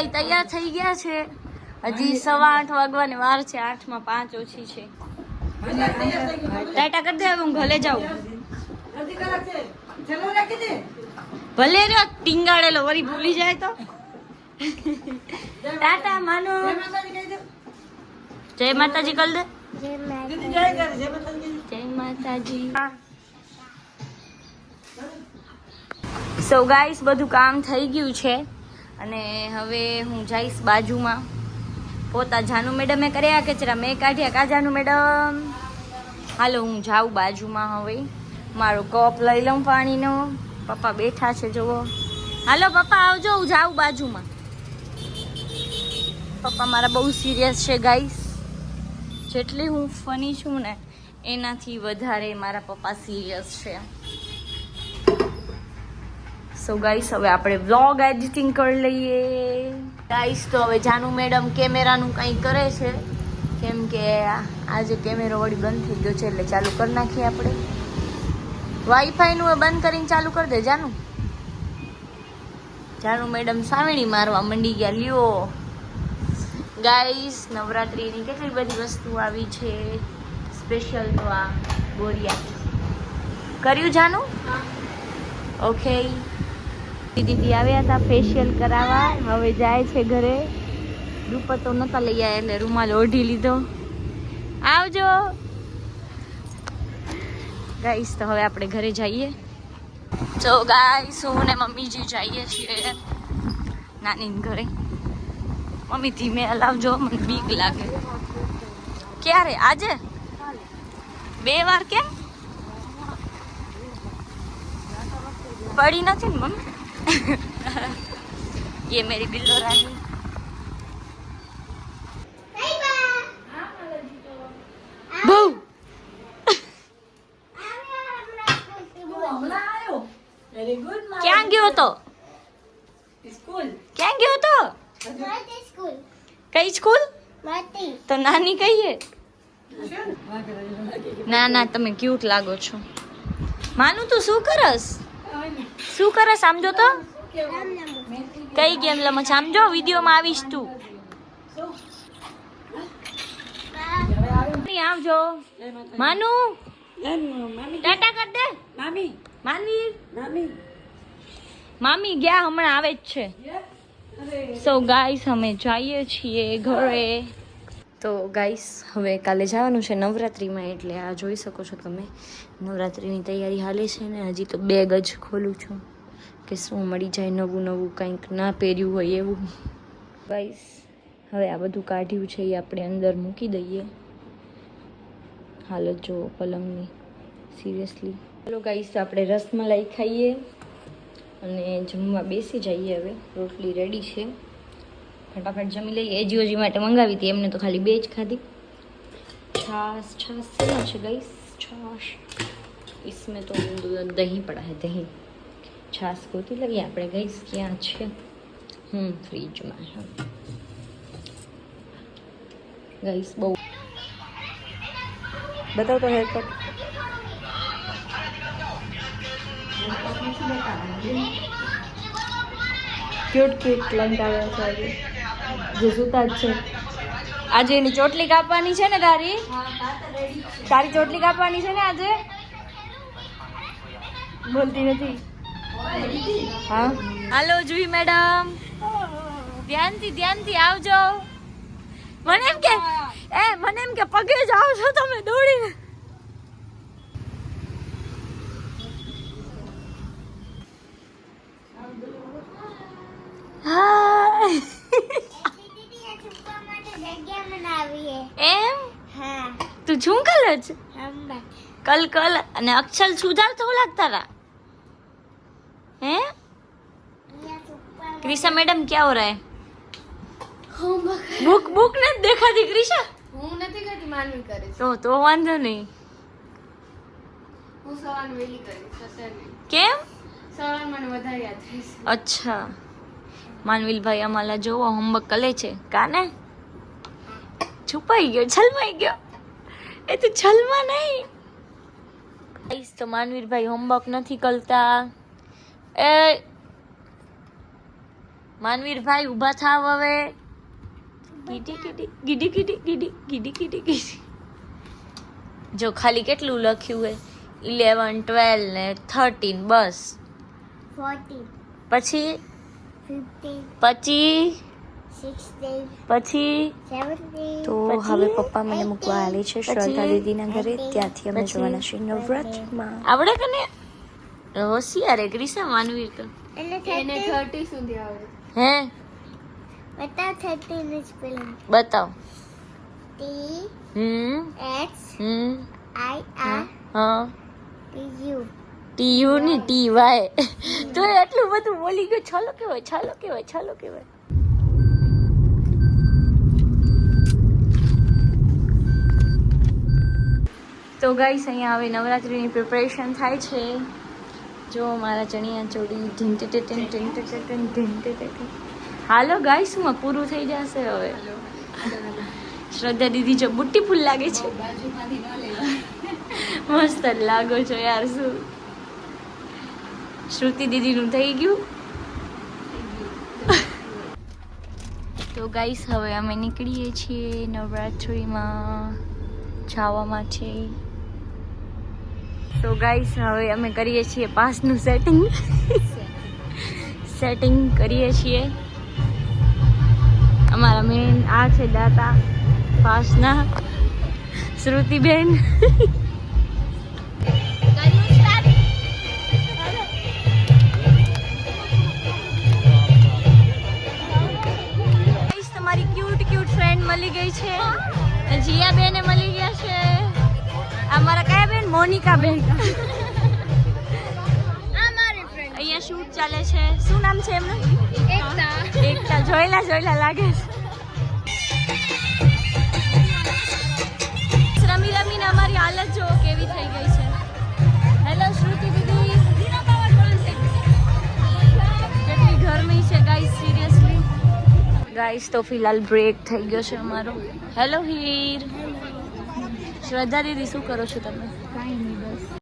માનવીભાઈ તૈયાર થઈ ગયા છે. હજી સવા આઠ વાગવાની, વાર છે, આઠમાં પાંચ ઓછી છે. ટાટા કરી દે હું ઘરે જાઉં. ભલે રહ્યો, ટીંગાડેલો, વળી ભૂલી જાય તો. ટાટા, માનો. જય માતાજી, કલ દે. જય માતાજી. સો ગાઈસ બધું કામ થઈ ગયું છે. અને હવે હું જઈશ બાજુમાં. પોતા જાનુ મેડમે કર્યા કચરા. મેં કાઢ્યા કા જાનુ મેડમ? હાલો, હું જાઉં બાજુમાં હવે. મારો કપ લઈ લઉં પાણીનો. પપ્પા બેઠા છે, જુઓ. હાલો, પપ્પા, આવજો, હું જાઉં બાજુમાં. પપ્પા મારા બહુ સિરિયસ છે ગાઈસ જેટલી હું ફની છું ને, એનાથી વધારે મારા પપ્પા સિરિયસ છે. સો ગાઈસ હવે આપણે વ્લોગ એડિટિંગ કરી લઈએ. ગાઈસ તો હવે જાનુ મેડમ કેમેરાનું કંઈ કરે છે? કેમ કે આજે કેમેરો વળી બંધ થઈ ગયો છે એટલે ચાલુ કરી નાખીએ આપણે. વાઈફાઈનું એ બંધ કરીને ચાલુ કરી દે જાનુ. જાનુ મેડમ સાવેણી મારવા મંડી ગયા લ્યો. ગાઈસ નવરાત્રિની કેટલી બધી વસ્તુ આવી છે. સ્પેશિયલ તો આ બોરિયા કર્યું જાનું? ઓકે દીદી આવ્યા હતા ફેશિયલ કરાવવા. હવે જાય છે ઘરે. દુપટ્ટો નતા લઈ આવ્યા એટલે રૂમાલ ઓઢી લીધો. આવજો. ગાઈસ તો હવે આપણે ઘરે જઈએ. તો ગાઈસ હું ને મમ્મીજી જઈએ છીએ નાની ઘરે. મમ્મી ધીમે હલાવજો મને બીક લાગે. ક્યારે? આજે? બે વાર કેમ? પડી નથી ને મમ્મી? ये मेरी बिल्लो रानी બહુ ક્યાં ગયો તો ક્યાં ગયો તો કઈ સ્કૂલ તો નાની કહીએ ના ના તમે ક્યુટ લાગો છો માનું તું શું કરસ શું કરે સમજો તો? કઈ ગેમ લમ સમજો વિડીયોમાં આવીશ તું. આવજો. માનુ? ટાટા કર દે. મામી. માનવી? મામી. મામી ગયા હમણાં આવે જ છે. સો ગાઈસ અમે જઈએ છીએ ઘરે. તો ગાઈસ હવે કાલે જવાનું છે નવરાત્રિમાં, એટલે આ જોઈ શકો છો તમે. નવરાત્રિની તૈયારી હાલે છે ને, હજી તો બેગ જ ખોલું છું કે શું મળી જાય નવું નવું, કંઈક ના પહેર્યું હોય એવું. ગાઈસ હવે આ બધું કાઢ્યું છે, એ આપણે અંદર મૂકી દઈએ. હાલત જો પલંગની. સિરિયસલી ચલો ગાઈસ આપણે રસમલાઈ ખાઈએ અને જમવા બેસી જઈએ હવે. રોટલી રેડી છે. ફટાફટ જમી લઈએ એ જીઓજી માટે મંગાવી હતી એમને તો ખાલી બે જ ખાધી છાસ છાસ શેના છે ગઈસ છાશ इसमें तो દહીં પડા હે દહીં છાસ ગોતી લઈએ આપણે ગઈસ ક્યાં છે હમ ફ્રીજમાં છે ગઈસ બહુ બતાવ તો હેરકટ ક્યુટ ક્યુટ ક્લાઇન્ટ આવ્યા છે આજે જે સુતા જ છે. આજે એની ચોટલી કાપવાની છે ને તારી? તારી ચોટલી કાપવાની છે ને આજે? બોલતી નથી. હા. હાલો જુઈ મેડમ. ધ્યાનથી ધ્યાનથી આવજો. મને એમ કે એ મને એમ કે પગે જ આવશો તમે દોડીને તું ઝુંકલ જ? કલ કલ અને અક્ષર સુધાર તો લાગતા રા હે? ક્રિશા મેડમ ક્યાં હો રહે બુક બુક ને દેખાતી ક્રિશા? હું નથી કરતી માનવી કરે તો તો વાંધો નહીં. હું સવાન વેલી કરીશ કેમ? સવાન મને વધારે યાદ રહેશે અચ્છા. માનવીલભાઈ અમારા જોવો હોમવર્ક કલે છે. કાને? છુપાઈ ગયો છલમાઈ ગયો. એ તો છલમાં નહીં. ગાઈસ તો માનવીરભાઈ હોમવર્ક નથી કરતા. એ માનવીરભાઈ ઊભા થાવ હવે. ગીડી ગીડી ગીડી ગીડી ગીડી ગીડી ગીડી ગીડી. જો ખાલી કેટલું લખ્યું હે? ઇલેવન ટ્વેલ્વ ને થર્ટીન બસ. પછી? Fifteen, પછી. તો હવે પપ્પા મને મૂકવા આવી છે શ્રદ્ધા દીદીના ઘરે. ત્યાંથી અમે જવાના છીએ નવરાત્રિમાં. આવડે કે ને હોશિયાર ગ્રીસા માનવી તો? એને thirteen, થર્ટી સુધી આવડે. હે? બતાવ thirteen is spelling. બતાવ. T hmm. H hmm. I R હા. ટી યુ ટી યુ ની ટી વાય તો એટલું બધું બોલી ગયો. છાલો કેવાય છાલો કેવાય છાલો કેવાય તો ગાઈસ અહીંયા હવે નવરાત્રિની પ્રિપરેશન થાય છે. જો મારા ચણિયા ચોળી ઢીંટે હાલો ગાઈસમાં પૂરું થઈ જશે હવે. શ્રદ્ધા દીદી જો બુટ્ટી ફૂલ લાગે છે. મસ્ત લાગો છો યાર, શું? શ્રુતિ દીદીનું થઈ ગયું? તો ગાઈસ હવે અમે નીકળીએ છીએ નવરાત્રિમાં. જવા માટે તો ગાઈસ હવે અમે કરીએ છીએ પાસનું સેટિંગ સેટિંગ કરીએ છીએ. અમારા મેન આ છે દાતા પાસના. શ્રુતિબેન. તમારી ક્યુટ ક્યુટ ફ્રેન્ડ મળી ગઈ છે. જીયા બેને મળી ગયા છે. આ મારા કયા બેન? મોનિકા બેન. અહીંયા શૂટ ચાલે છે. શું નામ છે એમનું? એકતા. એકતા. જોયેલા જોયેલા લાગે છે. રમી રમીને અમારી હાલત જો કેવી થઈ ગઈ છે. હેલો શ્રુતિ દીદી. કેટલી ગરમી છે ગાઈસ સિરિયસલી ગાઈસ તો ફિલહાલ બ્રેક થઈ ગયો છે અમારો. હેલો હીર. શ્રદ્ધા દીદી શું કરો છો તમે.